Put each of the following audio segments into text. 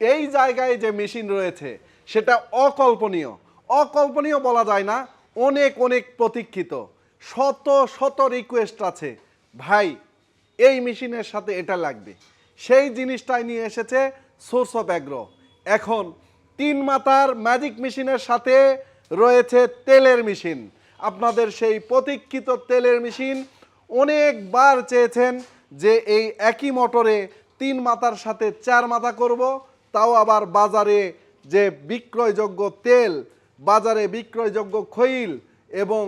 এই জায়গায় যে মেশিন রয়েছে, সেটা অকল্পনীয়। অকল্পনীয় বলা যায় না, অনেক অনেক প্রতীক্ষিত। শত শত রিকোয়েস্ট আছে। ভাই, এই মেশিনের সাথে এটা লাগবে। সেই জিনিসটাই নিয়ে এসেছে সোর্স অফ অ্যাগ্রো এখন তিন মাথার ম্যাজিক মেশিনের সাথে রয়েছে তেলের মেশিন। আপনাদের সেই প্রতীক্ষিত তেলের মেশিন অনেকবার চেয়েছেন যে এই একই মোটরে তিন মাথার সাথে চার মাথা করব। তাও আবার বাজারে যে বিক্রয়যোগ্য তেল, বাজারে বিক্রয়যোগ্য খৈল এবং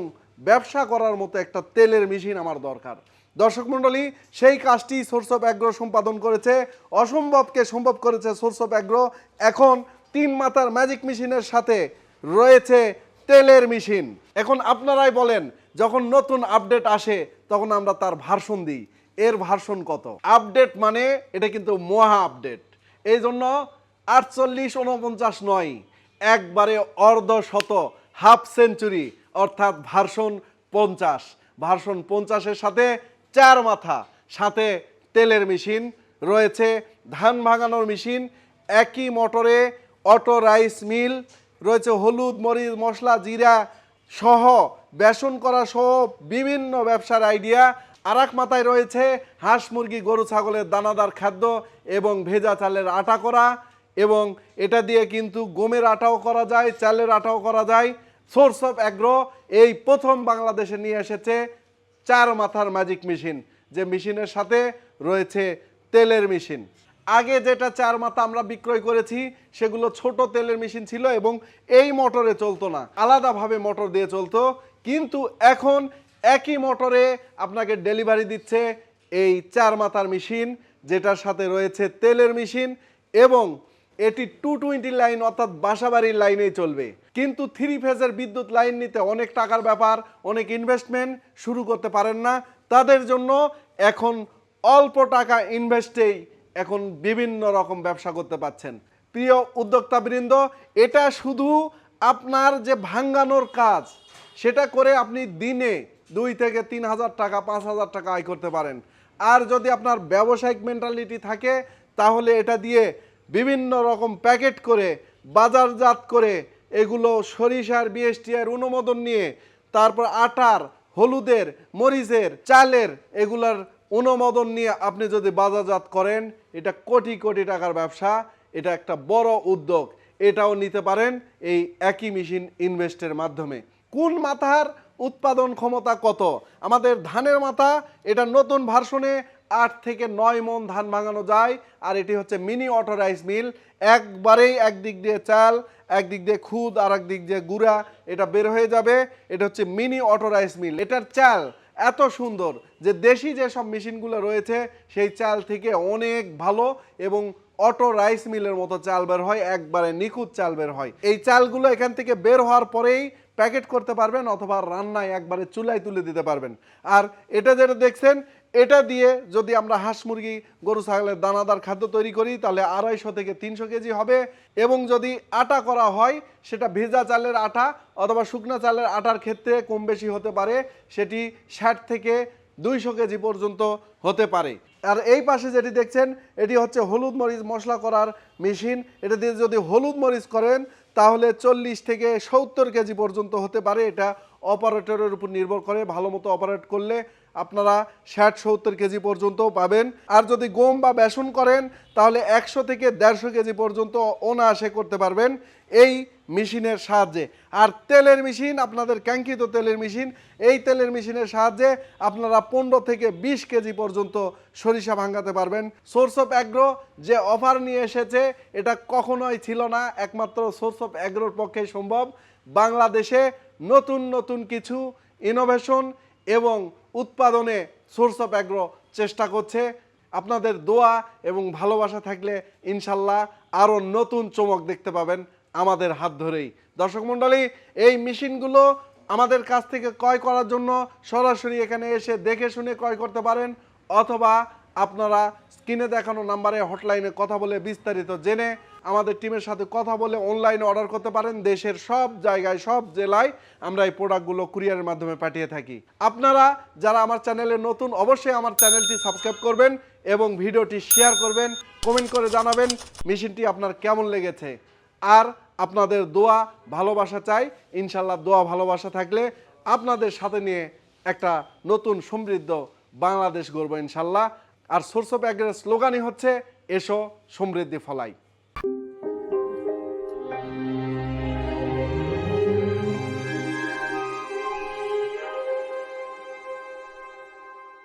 ব্যবসা করার মতো একটা তেলের মেশিন আমার দরকার। দর্শক মণ্ডলী, সেই কাজটি সোর্স অফ অ্যাগ্রো সম্পাদন করেছে, অসম্ভবকে সম্ভব করেছে সোর্স অফ অ্যাগ্রো। এখন তিন মাতার ম্যাজিক মেশিনের সাথে রয়েছে তেলের মেশিন। এখন আপনারাই বলেন, যখন নতুন আপডেট আসে, তখন আমরা তার ভার্সন দিই। এর ভার্সন কত? আপডেট মানে এটা কিন্তু মহা আপডেট। এই জন্য আটচল্লিশ উনপঞ্চাশ নয়, একবারে অর্ধ শত হাফ সেঞ্চুরি, অর্থাৎ ভার্সন পঞ্চাশ। ভার্সন পঞ্চাশের সাথে চার মাথা, সাথে তেলের মেশিন রয়েছে, ধান ভাঙানোর মেশিন, একই মোটরে অটো রাইস মিল রয়েছে, হলুদ, মরিচ, মশলা, জিরা সহ, বেসন করা সহ বিভিন্ন ব্যবসার আইডিয়া আর এক মাথায় রয়েছে হাঁস, মুরগি, গরু, ছাগলের দানাদার খাদ্য এবং ভেজা চালের আটা করা এবং এটা দিয়ে কিন্তু গমের আটাও করা যায়, চালের আটাও করা যায়। সোর্স অফ অ্যাগ্রো এই প্রথম বাংলাদেশে নিয়ে এসেছে চার মাথার ম্যাজিক মেশিন যে মেশিনের সাথে রয়েছে তেলের মেশিন আগে যেটা চার মাথা আমরা বিক্রয় করেছি, সেগুলো ছোট তেলের মেশিন ছিল এবং এই মোটরে চলতো না। আলাদাভাবে মোটর দিয়ে চলতো। কিন্তু এখন একই মোটরে আপনাকে ডেলিভারি দিচ্ছে এই চার মাথার মেশিন, যেটার সাথে রয়েছে তেলের মেশিন এবং এটি টু টোয়েন্টি লাইন অর্থাৎ বাসাবাড়ির লাইনেই চলবে। কিন্তু থ্রি ফেজের বিদ্যুৎ লাইন নিতে অনেক টাকার ব্যাপার, অনেক ইনভেস্টমেন্ট শুরু করতে পারেন না। তাদের জন্য এখন অল্প টাকা ইনভেস্টেই এখন বিভিন্ন রকম ব্যবসা করতে পাচ্ছেন প্রিয় উদ্যোক্তাবৃন্দ, এটা শুধু আপনার যে ভাঙ্গানোর কাজ, সেটা করে আপনি দিনে দুই থেকে তিন হাজার টাকা, পাঁচ হাজার টাকা আয় করতে পারেন। আর যদি আপনার ব্যবসায়িক মেন্টালিটি থাকে, তাহলে এটা দিয়ে বিভিন্ন রকম প্যাকেট করে, বাজারজাত করে, এগুলো সরিষার, বিএসটিআর অনুমোদন নিয়ে, তারপর আটার, হলুদের, মরিচের, চালের এগুলার অনুমোদন নিয়ে আপনি যদি বাজারজাত করেন, এটা কোটি কোটি টাকার ব্যবসা, এটা একটা বড় উদ্যোগ। এটাও নিতে পারেন এই একই মেশিন ইনভেস্টের মাধ্যমে। কোন মাথার উৎপাদন ক্ষমতা কত? আমাদের ধানের মাথা, এটা নতুন ভার্সনে আট থেকে নয় মন ধান ভাঙানো যায়, আর এটি হচ্ছে মিনি অটোরাইস মিল। একবারেই একদিক দিয়ে চাল, একদিক দিয়ে খুদ আর একদিক দিয়ে গুড়া, এটা বের হয়ে যাবে। এটা হচ্ছে মিনি অটো রাইস মিল। এটার চাল এত সুন্দর যে দেশি যেসব মেশিনগুলো রয়েছে, সেই চাল থেকে অনেক ভালো এবং অটো রাইস মিলের মতো চাল বের হয়, একবারে নিখুঁত চাল বের হয়। এই চালগুলো এখান থেকে বের হওয়ার পরেই প্যাকেট করতে পারবেন অথবা রান্নায় একবারে চুলায় তুলে দিতে পারবেন। আর এটা যেটা দেখছেন এটা দিয়ে যদি আমরা হাঁস মুরগি, গরু, ছাগলের দানাদার খাদ্য তৈরি করি, তাহলে আড়াইশো থেকে তিনশো কেজি হবে। এবং যদি আটা করা হয়, সেটা ভেজা চালের আটা অথবা শুকনো চালের আটার ক্ষেত্রে কম বেশি হতে পারে, সেটি ষাট থেকে দুইশো কেজি পর্যন্ত হতে পারে। আর এই পাশে যেটি দেখছেন, এটি হচ্ছে হলুদ মরিচ মশলা করার মেশিন। এটা দিয়ে যদি হলুদ মরিচ করেন, তাহলে চল্লিশ থেকে সত্তর কেজি পর্যন্ত হতে পারে এটা অপারেটরের উপর নির্ভর করে, ভালো মতো অপারেট করলে আপনারা ষাট সত্তর কেজি পর্যন্ত পাবেন। আর যদি গম বা বেসন করেন, তাহলে একশো থেকে দেড়শো কেজি পর্যন্ত অনায়াসে করতে পারবেন এই মেশিনের সাহায্যে। আর তেলের মেশিন, আপনাদের ক্যাঙ্কিত তেলের মেশিন, এই তেলের মেশিনের সাহায্যে আপনারা পনেরো থেকে বিশ কেজি পর্যন্ত সরিষা ভাঙাতে পারবেন। সোর্স অফ অ্যাগ্রো যে অফার নিয়ে এসেছে, এটা কখনোই ছিল না, একমাত্র সোর্স অফ অ্যাগ্রোর পক্ষে সম্ভব। বাংলাদেশে নতুন নতুন কিছু ইনোভেশন এবং উৎপাদনে সোর্স অফ অ্যাগ্রো চেষ্টা করছে। আপনাদের দোয়া এবং ভালোবাসা থাকলে ইনশাল্লাহ আরও নতুন চমক দেখতে পাবেন আমাদের হাত ধরেই। দর্শক মণ্ডলী, এই মেশিনগুলো আমাদের কাছ থেকে ক্রয় করার জন্য সরাসরি এখানে এসে দেখে শুনে ক্রয় করতে পারেন অথবা আপনারা স্ক্রিনে দেখানো নাম্বারে হটলাইনে কথা বলে বিস্তারিত জেনে আমাদের টিমের সাথে কথা বলে অনলাইনে অর্ডার করতে পারেন। দেশের সব জায়গায়, সব জেলায় আমরা এই প্রোডাক্টগুলো কুরিয়ারের মাধ্যমে পাঠিয়ে থাকি। আপনারা যারা আমার চ্যানেলে নতুন, অবশ্যই আমার চ্যানেলটি সাবস্ক্রাইব করবেন এবং ভিডিওটি শেয়ার করবেন কমেন্ট করে জানাবেন মেশিনটি আপনার কেমন লেগেছে। আর আপনাদের দোয়া, ভালোবাসা চাই। ইনশাল্লাহ দোয়া, ভালোবাসা থাকলে আপনাদের সাথে নিয়ে একটা নতুন সমৃদ্ধ বাংলাদেশ গড়ব ইনশাল্লাহ আর সোর্স অফ অ্যাগ্রের স্লোগানই হচ্ছে এসো সমৃদ্ধি ফলাই।